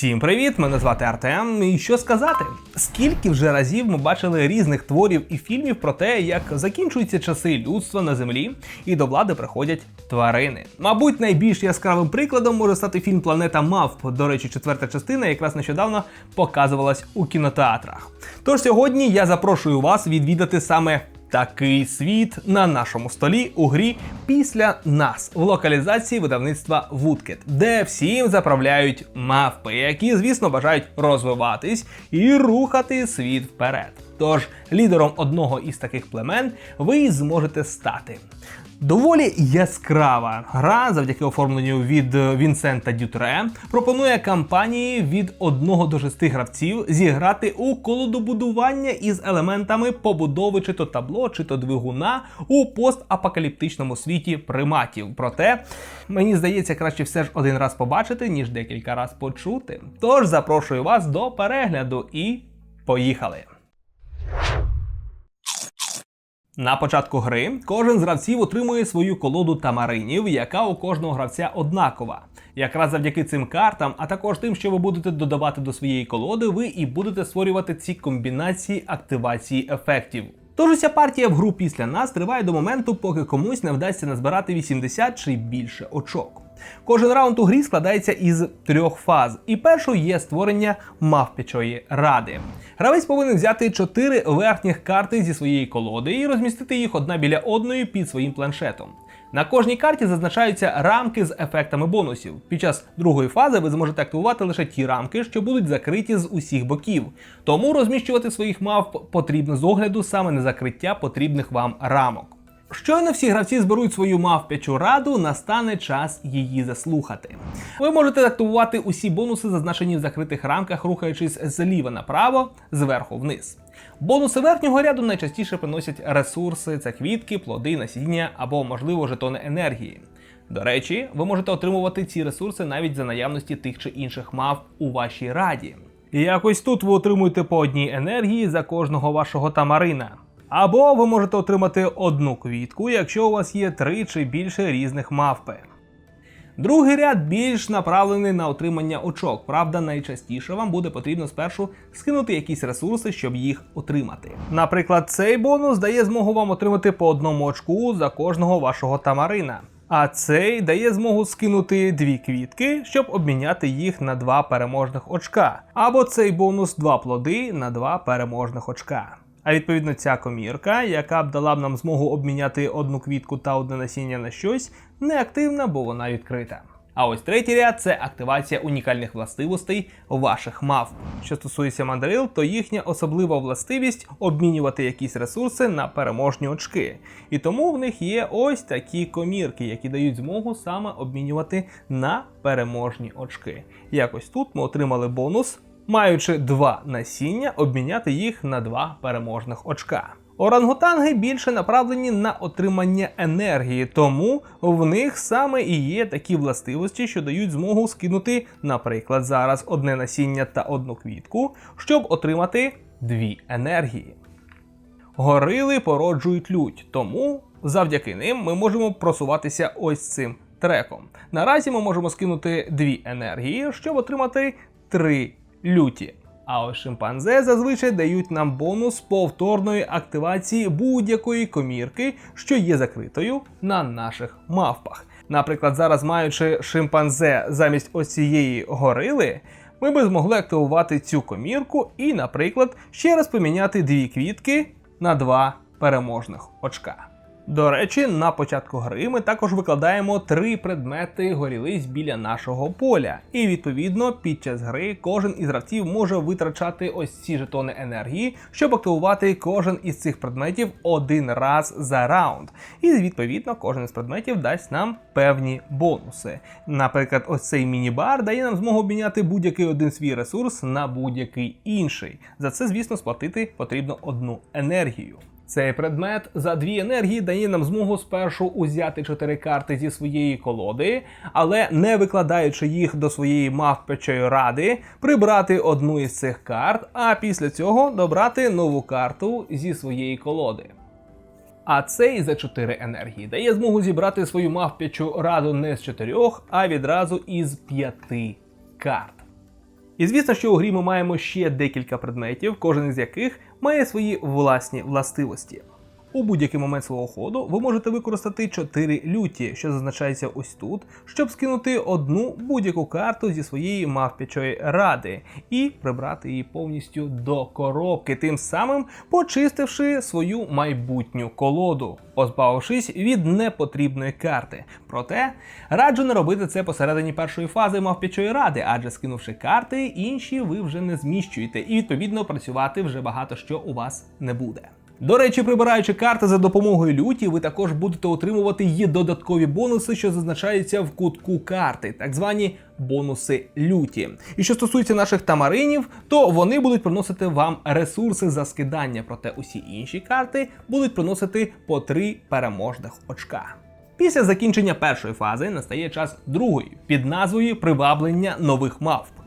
Всім привіт! Мене звати Артем. І що сказати? Скільки вже разів ми бачили різних творів і фільмів про те, як закінчуються часи людства на землі і до влади приходять тварини. Мабуть, найбільш яскравим прикладом може стати фільм Планета Мавп. До речі, четверта частина якраз нещодавно показувалась у кінотеатрах. Тож сьогодні я запрошую вас відвідати саме Такий світ на нашому столі у грі після нас в локалізації видавництва Вудкет, де всім заправляють мавпи, які, звісно, бажають розвиватись і рухати світ вперед. Тож лідером одного із таких племен ви зможете стати. Доволі яскрава гра завдяки оформленню від е, Вінсента Дютре пропонує кампанії від 1 до 6 гравців зіграти у колодобудування із елементами побудови чи то табло, чи то двигуна у постапокаліптичному світі приматів. Проте мені здається, краще все ж один раз побачити, ніж декілька раз почути. Тож запрошую вас до перегляду і поїхали! На початку гри кожен з гравців отримує свою колоду тамаринів, яка у кожного гравця однакова. Якраз завдяки цим картам, а також тим, що ви будете додавати до своєї колоди, ви і будете створювати ці комбінації активації ефектів. Тож уся партія в гру після нас триває до моменту, поки комусь не вдасться назбирати 80 чи більше очок. Кожен раунд у грі складається із трьох фаз, і першою є створення мавпячої ради. Гравець повинен взяти чотири верхніх карти зі своєї колоди і розмістити їх одна біля одної під своїм планшетом. На кожній карті зазначаються рамки з ефектами бонусів. Під час другої фази ви зможете активувати лише ті рамки, що будуть закриті з усіх боків. Тому розміщувати своїх мавп потрібно з огляду саме на закриття потрібних вам рамок. Щойно всі гравці зберуть свою мавпячу раду, настане час її заслухати. Ви можете активувати усі бонуси, зазначені в закритих рамках, рухаючись зліва направо, зверху вниз. Бонуси верхнього ряду найчастіше приносять ресурси, це квітки, плоди, насіння або, можливо, жетони енергії. До речі, ви можете отримувати ці ресурси навіть за наявності тих чи інших мав у вашій раді. І якось тут ви отримуєте по одній енергії за кожного вашого тамарина. Або ви можете отримати одну квітку, якщо у вас є три чи більше різних мавпи. Другий ряд більш направлений на отримання очок. Правда, найчастіше вам буде потрібно спершу скинути якісь ресурси, щоб їх отримати. Наприклад, цей бонус дає змогу вам отримати по одному очку за кожного вашого тамарина. А цей дає змогу скинути дві квітки, щоб обміняти їх на два переможних очка. Або цей бонус два плоди на два переможних очка. А відповідно ця комірка, яка б дала б нам змогу обміняти одну квітку та одне насіння на щось, не активна, бо вона відкрита. А ось третій ряд це активація унікальних властивостей ваших мав. Що стосується мандрил, то їхня особлива властивість обмінювати якісь ресурси на переможні очки. І тому в них є ось такі комірки, які дають змогу саме обмінювати на переможні очки. Якось тут ми отримали бонус маючи два насіння, обміняти їх на два переможних очка. Орангутанги більше направлені на отримання енергії, тому в них саме і є такі властивості, що дають змогу скинути, наприклад, зараз одне насіння та одну квітку, щоб отримати дві енергії. Горили породжують лють, тому завдяки ним ми можемо просуватися ось цим треком. Наразі ми можемо скинути дві енергії, щоб отримати три люті. А ось шимпанзе зазвичай дають нам бонус повторної активації будь-якої комірки, що є закритою на наших мавпах. Наприклад, зараз маючи шимпанзе замість ось цієї горили, ми би змогли активувати цю комірку і, наприклад, ще раз поміняти дві квітки на два переможних очка. До речі, на початку гри ми також викладаємо три предмети горілиць біля нашого поля. І відповідно під час гри кожен із гравців може витрачати ось ці жетони енергії, щоб активувати кожен із цих предметів один раз за раунд. І відповідно кожен з предметів дасть нам певні бонуси. Наприклад, ось цей міні-бар дає нам змогу обміняти будь-який один свій ресурс на будь-який інший. За це, звісно, сплатити потрібно одну енергію. Цей предмет за дві енергії дає нам змогу спершу узяти чотири карти зі своєї колоди, але не викладаючи їх до своєї мавпячої ради, прибрати одну із цих карт, а після цього добрати нову карту зі своєї колоди. А цей за 4 енергії дає змогу зібрати свою мавпячу раду не з чотирьох, а відразу із п'яти карт. І звісно, що у грі ми маємо ще декілька предметів, кожен із яких має свої власні властивості. У будь-який момент свого ходу ви можете використати 4 люті, що зазначається ось тут, щоб скинути одну будь-яку карту зі своєї мавпячої ради і прибрати її повністю до коробки, тим самим почистивши свою майбутню колоду, позбавившись від непотрібної карти. Проте раджу не робити це посередині першої фази мавпячої ради, адже скинувши карти, інші ви вже не зміщуєте, і відповідно працювати вже багато що у вас не буде. До речі, прибираючи карти за допомогою люті, ви також будете отримувати її додаткові бонуси, що зазначаються в кутку карти, так звані бонуси люті. І що стосується наших тамаринів, то вони будуть приносити вам ресурси за скидання, проте усі інші карти будуть приносити по три переможних очка. Після закінчення першої фази настає час другої під назвою Приваблення нових мавп.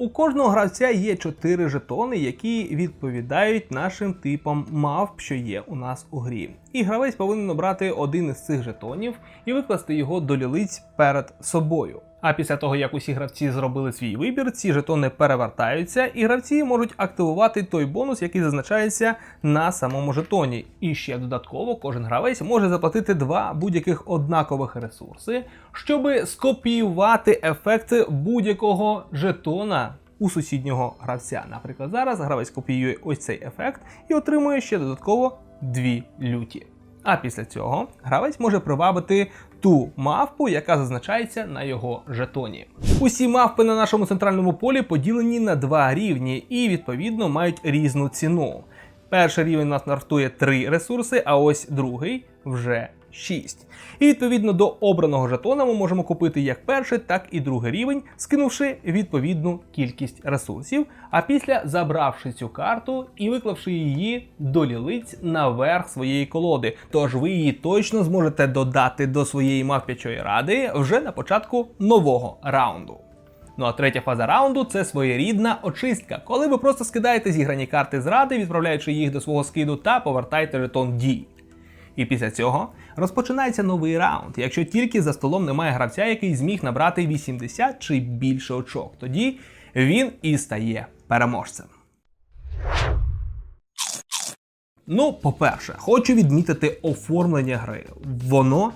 У кожного гравця є 4 жетони, які відповідають нашим типам мавп, що є у нас у грі. І гравець повинен обрати один із цих жетонів і викласти його до лілиць перед собою. А після того, як усі гравці зробили свій вибір, ці жетони перевертаються, і гравці можуть активувати той бонус, який зазначається на самому жетоні. І ще додатково кожен гравець може заплатити два будь-яких однакових ресурси, щоб скопіювати ефекти будь-якого жетона. У сусіднього гравця. Наприклад, зараз гравець копіює ось цей ефект і отримує ще додатково дві люті. А після цього гравець може привабити ту мавпу, яка зазначається на його жетоні. Усі мавпи на нашому центральному полі поділені на два рівні і відповідно мають різну ціну. Перший рівень у нас нартує 3 ресурси, а ось другий вже 6. І відповідно до обраного жетона ми можемо купити як перший, так і другий рівень, скинувши відповідну кількість ресурсів, а після забравши цю карту і виклавши її до лілиць наверх своєї колоди. Тож ви її точно зможете додати до своєї мавпячої ради вже на початку нового раунду. Ну а третя фаза раунду це своєрідна очистка, коли ви просто скидаєте зіграні карти з ради, відправляючи їх до свого скиду та повертаєте жетон дій. І після цього розпочинається новий раунд, якщо тільки за столом немає гравця, який зміг набрати 80 чи більше очок. Тоді він і стає переможцем. Ну, по-перше, хочу відмітити оформлення гри. Воно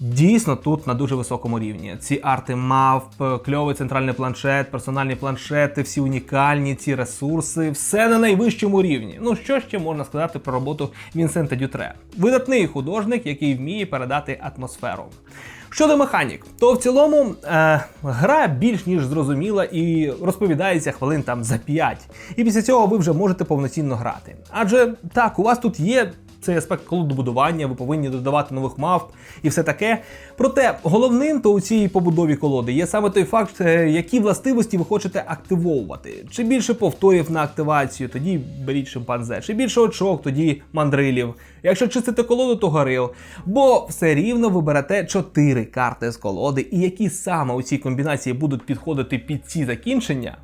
дійсно тут на дуже високому рівні. Ці арти мавп, кльовий центральний планшет, персональні планшети, всі унікальні, ці ресурси, все на найвищому рівні. Ну що ще можна сказати про роботу Вінсента Дютре? Видатний художник, який вміє передати атмосферу. Щодо механік, то в цілому е, гра більш ніж зрозуміла і розповідається хвилин там за 5. І після цього ви вже можете повноцінно грати. Адже так, у вас тут є цей аспект колодобудування, ви повинні додавати нових мавп і все таке. Проте головним то у цій побудові колоди є саме той факт, е, які властивості ви хочете активовувати. Чи більше повторів на активацію, тоді беріть шимпанзе, чи більше очок, тоді мандрилів. Якщо чистите колоду, то горил. Бо все рівно ви берете 4 карти з колоди, і які саме у цій комбінації будуть підходити під ці закінчення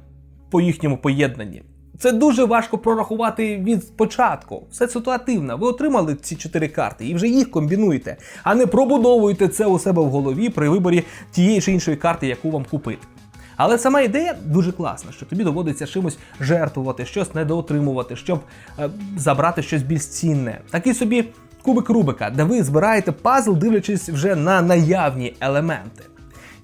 по їхньому поєднанні. Це дуже важко прорахувати від початку. Все ситуативно. Ви отримали ці чотири карти і вже їх комбінуєте, а не пробудовуєте це у себе в голові при виборі тієї чи іншої карти, яку вам купити. Але сама ідея дуже класна, що тобі доводиться чимось жертвувати, щось недоотримувати, щоб е, забрати щось більш цінне. Такий собі кубик Рубика, де ви збираєте пазл, дивлячись вже на наявні елементи.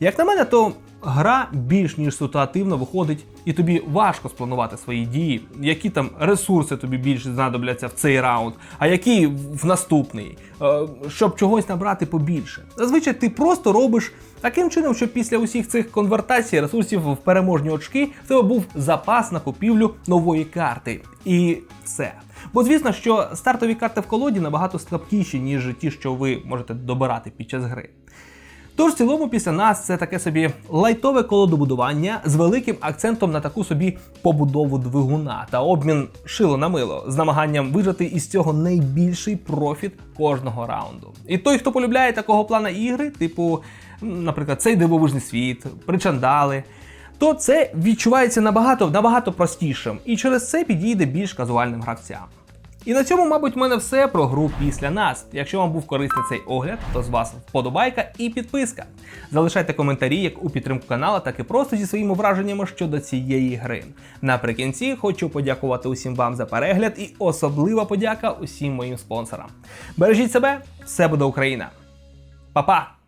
Як на мене, то гра більш ніж ситуативно виходить, і тобі важко спланувати свої дії, які там ресурси тобі більше знадобляться в цей раунд, а які в наступний, е, щоб чогось набрати побільше. Зазвичай ти просто робиш таким чином, щоб після усіх цих конвертацій ресурсів в переможні очки в тебе був запас на купівлю нової карти. І все. Бо звісно, що стартові карти в колоді набагато слабкіші, ніж ті, що ви можете добирати під час гри. Тож в цілому після нас це таке собі лайтове колодобудування з великим акцентом на таку собі побудову двигуна та обмін шило на мило з намаганням вижати із цього найбільший профіт кожного раунду. І той, хто полюбляє такого плана ігри, типу, наприклад, цей дивовижний світ, причандали. То це відчувається набагато набагато простішим, і через це підійде більш казуальним гравцям. І на цьому, мабуть, в мене все про гру після нас. Якщо вам був корисний цей огляд, то з вас вподобайка і підписка. Залишайте коментарі як у підтримку канала, так і просто зі своїми враженнями щодо цієї гри. Наприкінці хочу подякувати усім вам за перегляд і особлива подяка усім моїм спонсорам. Бережіть себе, все буде Україна! Па-па!